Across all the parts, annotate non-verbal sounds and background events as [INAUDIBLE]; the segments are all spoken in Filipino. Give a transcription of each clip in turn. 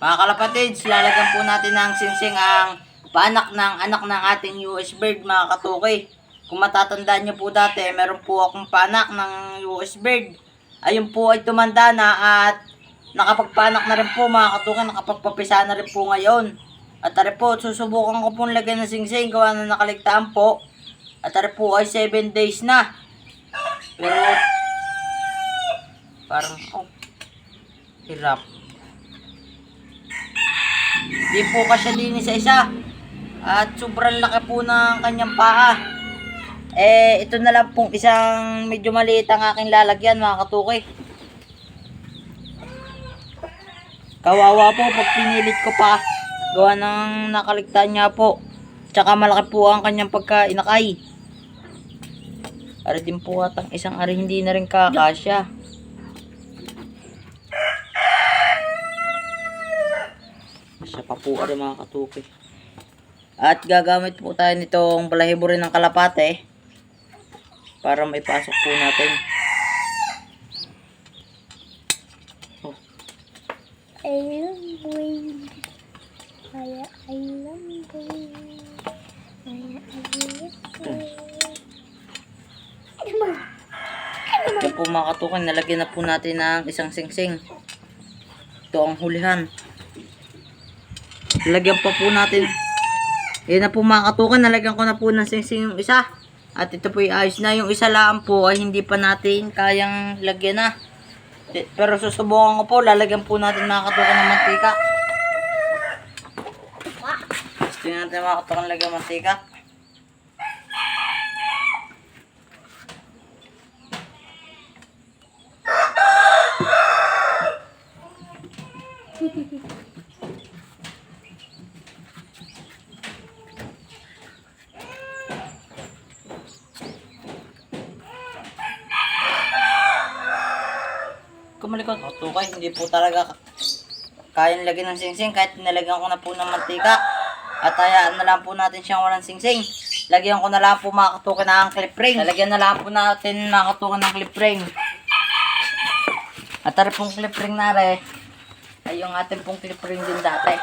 Mga kalapatids, lalagyan po natin ng singsing ang paanak ng anak ng ating US bird, mga katukoy. Kung matatandaan niyo po dati, meron po akong paanak ng US bird. Ayun po ay tumanda na at nakapagpanak na rin po mga katukoy, nakapagpapisa na rin po ngayon. At tari po, susubukan ko pong lagyan ng singsing, gawa na nakaligtaan po. At tari po ay 7 days na. Pero, parang, oh, hirap. Di po kasya din sa isa. At sobrang laki po ng kanyang paa. Eh, ito na lang pong isang medyo maliit ang aking lalagyan mga katukoy. Kawawa po pag pinilit ko pa. Gawa ng nakaligtaan niya po. Tsaka malaki po ang kanyang pagkainakay. Ari din po atang isang ari hindi na rin kakasya. Siya pa po ari mga katukoy. At gagamit po tayo nitong balahibo rin ng kalapate para maipasok po natin. Oh. Kaya, ayun, boy. Kaya, ayun, boy. Ano ba? yan po mga katukoy, nalagyan na po natin ng isang singsing. Ito ang hulihan. Lagyan pa po natin. Yan na po mga katukoy, nalagyan ko na po ng singsing yung isa. At ito po ayos na. Yung isa lang po ay hindi pa natin kayang lagyan na. Di- Pero susubukan ko po, lalagyan po natin mga katukoy ng mantika. Gusto natin mga katukoy lagyan mantika. [LAUGHS] Kumalikot. O, tukay, hindi po talaga kayang lagyan ng singsing kahit nilagyan ko na po ng mantika. At hayaan na lang po natin siyang walang singsing. Lagyan ko na lang po mga katukan ng clip ring. Lalagyan na lang po natin mga katukan ng clip ring. At tari pong clip ring na re. Ay yung ating pong clip ring din dati.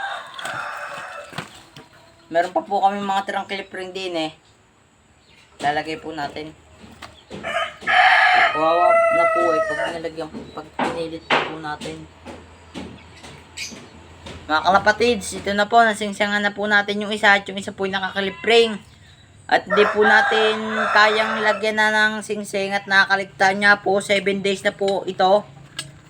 Meron pa po kami mga tirang clip ring din eh. Lalagay po natin. Na eh, pag nilagyan pag pinilit po natin. Mga kalapatids, ito na po, nasingsangan na po natin yung isa at yung isa po yung nakakalipring. At di po natin kayang lagyan na ng singsing at nakakaligtaan niya po, 7 days na po ito.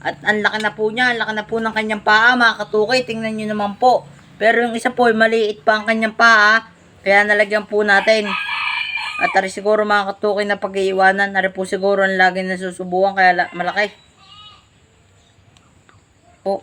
At ang laki na po niya, ang laki na po ng kanyang paa, mga katukay, tingnan nyo naman po. Pero yung isa po, maliit pa ang kanyang paa, kaya nalagyan po natin. At tari siguro mga katukoy na pag-iiwanan, nari po siguro ang lagi na susubukan kaya la- malaki. Po,